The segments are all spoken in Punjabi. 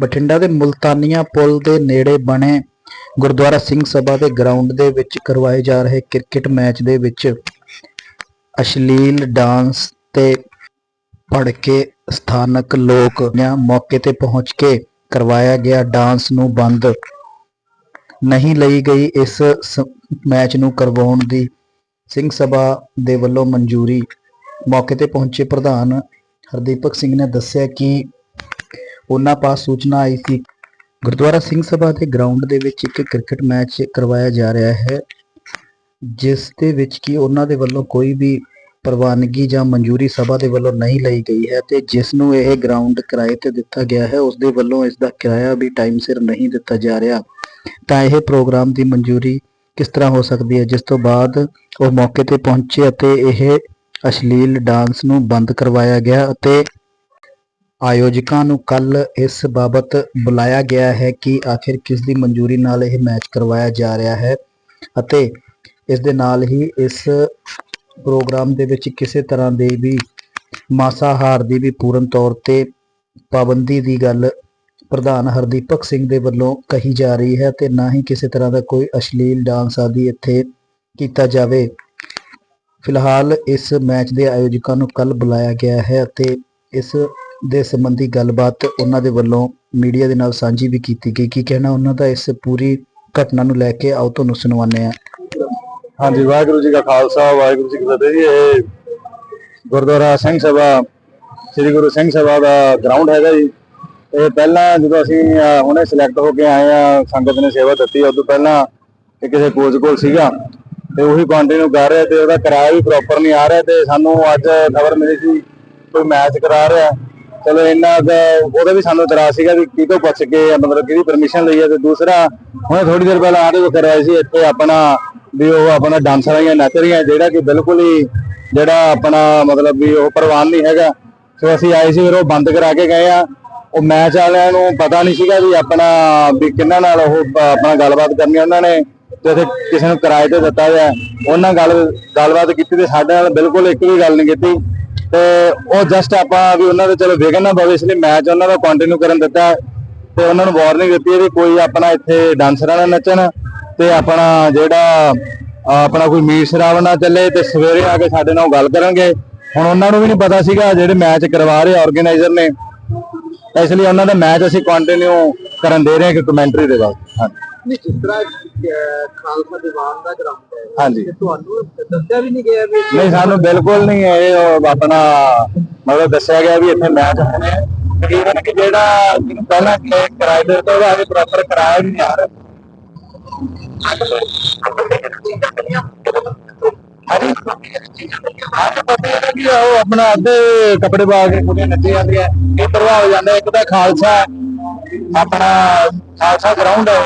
ਬਠਿੰਡਾ ਦੇ ਮੁਲਤਾਨੀਆਂ ਪੁਲ ਦੇ ਨੇੜੇ ਬਣੇ ਗੁਰਦੁਆਰਾ ਸਿੰਘ ਸਭਾ ਦੇ ਗਰਾਊਂਡ ਦੇ ਵਿੱਚ ਕਰਵਾਏ ਜਾ ਰਹੇ ਕ੍ਰਿਕਟ ਮੈਚ ਦੇ ਵਿੱਚ ਅਸ਼ਲੀਲ ਡਾਂਸ ਤੇ ਭੜਕੇ ਸਥਾਨਕ ਲੋਕ ਮੌਕੇ ਤੇ ਪਹੁੰਚ ਕੇ ਕਰਵਾਇਆ ਗਿਆ ਡਾਂਸ ਨੂੰ ਬੰਦ। ਨਹੀਂ ਲਈ ਗਈ ਇਸ ਮੈਚ ਨੂੰ ਕਰਵਾਉਣ ਦੀ ਸਿੰਘ ਸਭਾ ਦੇ ਵੱਲੋਂ ਮਨਜ਼ੂਰੀ। ਮੌਕੇ ਤੇ ਪਹੁੰਚੇ ਪ੍ਰਧਾਨ ਹਰਦੀਪਕ ਸਿੰਘ ਨੇ ਦੱਸਿਆ ਕਿ ਉਹਨਾਂ ਪਾਸ ਸੂਚਨਾ ਆਈ ਸੀ ਗੁਰਦੁਆਰਾ ਸਿੰਘ ਸਭਾ ਦੇ ਗਰਾਊਂਡ ਦੇ ਵਿੱਚ ਇੱਕ ਕ੍ਰਿਕਟ ਮੈਚ ਕਰਵਾਇਆ ਜਾ ਰਿਹਾ ਹੈ, ਜਿਸ ਦੇ ਵਿੱਚ ਕਿ ਉਹਨਾਂ ਦੇ ਵੱਲੋਂ ਕੋਈ ਵੀ ਪ੍ਰਵਾਨਗੀ ਜਾਂ ਮਨਜ਼ੂਰੀ ਸਭਾ ਦੇ ਵੱਲੋਂ ਨਹੀਂ ਲਈ ਗਈ ਹੈ ਤੇ ਜਿਸ ਨੂੰ ਇਹ ਗਰਾਊਂਡ ਕਿਰਾਏ ਤੇ ਦਿੱਤਾ ਗਿਆ ਹੈ ਉਸ ਦੇ ਵੱਲੋਂ ਇਸ ਦਾ ਕਿਰਾਇਆ ਵੀ ਟਾਈਮ ਸਿਰ ਨਹੀਂ ਦਿੱਤਾ ਜਾ ਰਿਹਾ। ਤਾਂ ਇਹ ਪ੍ਰੋਗਰਾਮ ਦੀ ਮਨਜ਼ੂਰੀ ਕਿਸ ਤਰ੍ਹਾਂ ਹੋ ਸਕਦੀ ਹੈ, ਜਿਸ ਤੋਂ ਬਾਅਦ ਉਹ ਮੌਕੇ ਤੇ ਪਹੁੰਚੇ ਅਤੇ ਇਹ ਅਸ਼ਲੀਲ ਡਾਂਸ ਨੂੰ ਬੰਦ ਕਰਵਾਇਆ ਗਿਆ ਅਤੇ ਆਯੋਜਕਾਂ ਨੂੰ ਕੱਲ ਇਸ ਬਾਬਤ ਬੁਲਾਇਆ ਗਿਆ ਹੈ ਕਿ ਆਖਿਰ ਕਿਸ ਦੀ ਮਨਜ਼ੂਰੀ ਨਾਲ ਇਹ ਮੈਚ ਕਰਵਾਇਆ ਜਾ ਰਿਹਾ ਹੈ ਅਤੇ ਇਸ ਦੇ ਨਾਲ ਹੀ ਇਸ ਪ੍ਰੋਗਰਾਮ ਦੇ ਵਿੱਚ ਕਿਸੇ ਤਰ੍ਹਾਂ ਦੇ ਵੀ ਮਾਸਾਹਾਰ ਦੀ ਵੀ ਪੂਰਨ ਤੌਰ ਤੇ ਪਾਬੰਦੀ ਦੀ ਗੱਲ ਪ੍ਰਧਾਨ ਹਰਦੀਪਕ ਸਿੰਘ ਦੇ ਵੱਲੋਂ ਕਹੀ ਜਾ ਰਹੀ ਹੈ ਤੇ ਨਾ ਹੀ ਕਿਸੇ ਤਰ੍ਹਾਂ ਦਾ ਕੋਈ ਅਸ਼ਲੀਲ ਡਾਂਸ ਆਦਿ ਇੱਥੇ ਕੀਤਾ ਜਾਵੇ। ਫਿਲਹਾਲ ਇਸ ਮੈਚ ਦੇ ਆਯੋਜਕਾਂ ਨੂੰ ਕੱਲ ਬੁਲਾਇਆ ਗਿਆ ਹੈ ਅਤੇ ਇਸ ਦੇ ਸੰਬੰਧੀ ਗੱਲਬਾਤ ਉਹਨਾਂ ਦੇ ਵੱਲੋਂ ਮੀਡੀਆ ਦੇ ਨਾਲ ਸਾਂਝੀ ਵੀ ਕੀਤੀ ਗਈ। ਕੀ ਕਹਿਣਾ ਉਹਨਾਂ ਦਾ? ਇਸ ਪੂਰੀ ਘਟਨਾ ਨੂੰ ਲੈ ਕੇ ਆਓ, ਤੁਹਾਨੂੰ ਸੁਣਵਾਉਂਦੇ ਹਾਂ। ਹਾਂਜੀ, ਵਾਹਿਗੁਰੂ ਜੀ ਕਾ ਖਾਲਸਾ, ਵਾਹਿਗੁਰੂ ਜੀ ਕੀ ਫਤਿਹ। ਜੀ ਇਹ ਗੁਰਦੁਆਰਾ ਸਿੰਘ ਸਭਾ, ਸ੍ਰੀ ਗੁਰੂ ਸਿੰਘ ਸਭਾ ਦਾ ਗਰਾਊਂਡ ਹੈਗਾ ਜੀ। ਇਹ ਪਹਿਲਾਂ ਜਦੋਂ ਅਸੀਂ ਹੁਣੇ ਸਿਲੈਕਟ ਹੋ ਕੇ ਆਏ ਆ ਸੰਗਤ ਨੇ ਸੇਵਾ ਦਿੱਤੀ ਉਦੋਂ ਪਹਿਲਾਂ ਇਹ ਕਿਸੇ ਕੋਚ ਕੋਲ ਸੀਗਾ। ਤੇ ਉਹੀ ਕੰਟੀਨਿਊ ਕਰ ਰਿਹਾ ਤੇ ਉਹਦਾ ਕਿਰਾਇਆ ਵੀ ਪ੍ਰੋਪਰ ਨਹੀਂ ਆ ਰਿਹਾ ਤੇ ਸਾਨੂੰ ਅੱਜ ਖਬਰ ਮਿਲੀ ਸੀ, ਕੋਈ ਮੈਚ ਕਰਾ ਰਿਹਾ। ਚਲੋ ਇੰਨਾ ਕੁ ਉਹਦਾ ਵੀ ਸਾਨੂੰ ਇਤਰਾਜ਼ ਸੀਗਾ ਵੀ ਕਿਹਤੋਂ ਪੁੱਛ ਕੇ ਮਤਲਬ ਕਿਹਦੀ ਪਰਮਿਸ਼ਨ ਲਈ ਹੈ ਤੇ ਦੂਸਰਾ ਹੁਣੇ ਥੋੜੀ ਦੇਰ ਪਹਿਲਾਂ ਆਦੇ ਕੋ ਸੀ ਇੱਥੇ ਆਪਣਾ ਵੀ ਉਹ ਆਪਣਾ ਡਾਂਸਰ ਰਹੀਆਂ ਨੱਚ ਰਹੀਆਂ ਜਿਹੜਾ ਕਿ ਬਿਲਕੁਲ ਹੀ ਜਿਹੜਾ ਆਪਣਾ ਮਤਲਬ ਵੀ ਉਹ ਪ੍ਰਵਾਨ ਨਹੀਂ ਹੈਗਾ। ਸੋ ਅਸੀਂ ਆਏ ਸੀ, ਫਿਰ ਉਹ ਬੰਦ ਕਰਾ ਕੇ ਗਏ ਆ। ਉਹ ਮੈਚ ਵਾਲਿਆਂ ਨੂੰ ਪਤਾ ਨਹੀਂ ਸੀਗਾ ਵੀ ਆਪਣਾ ਵੀ ਕਿੰਨਾਂ ਨਾਲ ਉਹ ਆਪਣਾ ਗੱਲਬਾਤ ਕਰਨੀ ਉਹਨਾਂ ਨੇ, ਤੇ ਕਿਸੇ ਨੂੰ ਕਿਰਾਏ ਤੇ ਦਿੱਤਾ ਹੋਇਆ। ਉਹਨਾਂ ਗੱਲ, ਗੱਲਬਾਤ ਕੀਤੀ ਤੇ ਸਾਡੇ ਨਾਲ ਬਿਲਕੁਲ ਇੱਕ ਵੀ ਗੱਲ ਨਹੀਂ ਕੀਤੀ। ਤੇ ਉਹ ਜਸਟ ਆਪਾਂ ਵੀ ਉਹਨਾਂ ਦੇ ਚਲੋ ਵਿਗਨ ਨਾ ਪਵੇ ਇਸ ਲਈ ਮੈਚ ਉਹਨਾਂ ਦਾ ਕੰਟੀਨਿਊ ਕਰਨ ਦਿੱਤਾ ਤੇ ਉਹਨਾਂ ਨੂੰ ਵਾਰਨਿੰਗ ਦਿੱਤੀ ਹੈ ਵੀ ਕੋਈ ਆਪਣਾ ਇੱਥੇ ਡਾਂਸਰਾਂ ਨਾਲ ਨੱਚਣ ਤੇ ਆਪਣਾ ਜਿਹੜਾ ਆਪਣਾ ਕੋਈ ਮੀਟ ਸ਼ਰਾਬ ਨਾ ਚੱਲੇ ਤੇ ਸਵੇਰੇ ਆ ਕੇ ਸਾਡੇ ਨਾਲ ਗੱਲ ਕਰਨਗੇ। ਹੁਣ ਉਹਨਾਂ ਨੂੰ ਵੀ ਨਹੀਂ ਪਤਾ ਸੀਗਾ ਜਿਹੜੇ ਮੈਚ ਕਰਵਾ ਰਹੇ ਆਰਗੇਨਾਈਜ਼ਰ ਨੇ। ਇਸ ਲਈ ਉਹਨਾਂ ਦਾ ਮੈਚ ਅਸੀਂ ਕੰਟੀਨਿਊ ਕਰਨ ਦੇ ਰਹੇ ਹਾਂ ਕਿ ਕਮੈਂਟਰੀ ਦੇ ਬਾਅਦ ਹਾਂਜੀ। ਨਹੀਂ ਜਿਸ ਤਰ੍ਹਾਂ ਖਾਲਸਾ ਦੀਵਾਨ ਦਾ ਗਰਾਊਂਡ ਹੈ। ਹਾਂਜੀ। ਤੁਹਾਨੂੰ ਦੱਸਿਆ ਵੀ ਨਹੀਂ ਗਿਆ ਵੀ ਨਹੀਂ ਸਾਨੂੰ ਬਿਲਕੁਲ ਨਹੀਂ ਇਹ ਉਹ ਆਪਣਾ ਮਤਲਬ ਦੱਸਿਆ ਗਿਆ ਵੀ ਇੱਥੇ ਮੈਚ ਹੋਣੇ ਆ। ਤਕਰੀਬਨ ਕਿ ਜਿਹੜਾ ਜਿਹਨੂੰ ਪਹਿਲਾਂ ਕਿ ਕਿਰਾਏ ਦੇ ਤੋਂ ਆ ਕੇ ਪ੍ਰੋਪਰ ਕਿਰਾਇਆ ਵੀ ਨਹੀਂ ਆ ਰਿਹਾ। ਹਾਂਜੀ। ਅੱਜ ਪਤਾ ਹੈ ਕਿ ਉਹ ਆਪਣਾ ਅੱਧੇ ਕੱਪੜੇ ਪਾ ਕੇ ਕੁੜੀਆਂ ਨੱਚੀ ਜਾਂਦੀਆਂ। ਇਹ ਪ੍ਰਭਾਵ ਜਾਂਦਾ ਇੱਕ ਤਾਂ ਖਾਲਸਾ ਆਪਣਾ ਖਾਲਸਾ ਗਰਾਊਂਡ ਹੈ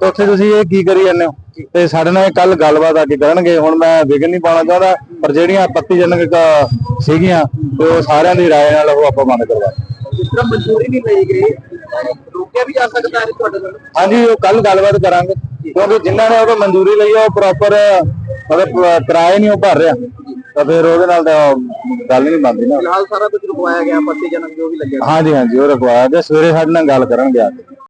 ਤੇ ਉੱਥੇ ਤੁਸੀਂ ਇਹ ਕੀ ਕਰੀ ਜਾਂਦੇ ਹੋ? ਤੇ ਸਾਡੇ ਨਾਲ ਕੱਲ ਗੱਲਬਾਤ ਆ ਕੇ ਕਰਨਗੇ। ਹੁਣ ਮੈਂ ਵਿਗਨ ਨਹੀਂ ਪਾਉਣਾ ਚਾਹੁੰਦਾ ਪਰ ਜਿਹੜੀਆਂ ਪੱਤੀਜਨਕ ਕ- ਸੀਗੀਆਂ ਤੇ ਉਹ ਸਾਰਿਆਂ ਦੀ ਰਾਏ ਨਾਲ ਉਹ ਆਪਾਂ ਬੰਦ ਕਰਵਾ ਜਿਸ ਤਰ੍ਹਾਂ ਮਨਜ਼ੂਰੀ ਨਹੀਂ ਲਈ ਗਈ। ਰੋਕਿਆ ਵੀ ਜਾ ਸਕਦਾ ਹੈ ਤੁਹਾਡੇ ਨਾਲ? ਹਾਂਜੀ ਉਹ ਕੱਲ ਗੱਲਬਾਤ ਕਰਾਂਗੇ। ਕਿਉਂਕਿ ਜਿਨ੍ਹਾਂ ਨੇ ਉਹ ਮਨਜ਼ੂਰੀ ਲਈ ਉਹ ਪ੍ਰੋਪਰ ਮਤਲਬ ਕਿਰਾਏ ਨਹੀਂ ਉਹ ਭਰ ਰਿਹਾ। ਤਾਂ ਫਿਰ ਉਹਦੇ ਨਾਲ ਤਾਂ ਗੱਲ ਨਹੀਂ ਬਣਦੀ ਨਾ। ਫਿਲਹਾਲ ਸਾਰਾ ਕੁਝ ਰੁਕਵਾਇਆ ਗਿਆ ਪੱਤੀ ਜਨਮ ਜੋ ਵੀ ਲੱਗਿਆ। ਹਾਂਜੀ ਹਾਂਜੀ ਉਹ ਰਖਵਾਇਆ ਤੇ ਸਵੇਰੇ ਸਾਡੇ ਨਾਲ ਗੱਲ ਕਰਨਗੇ ਆ ਕੇ।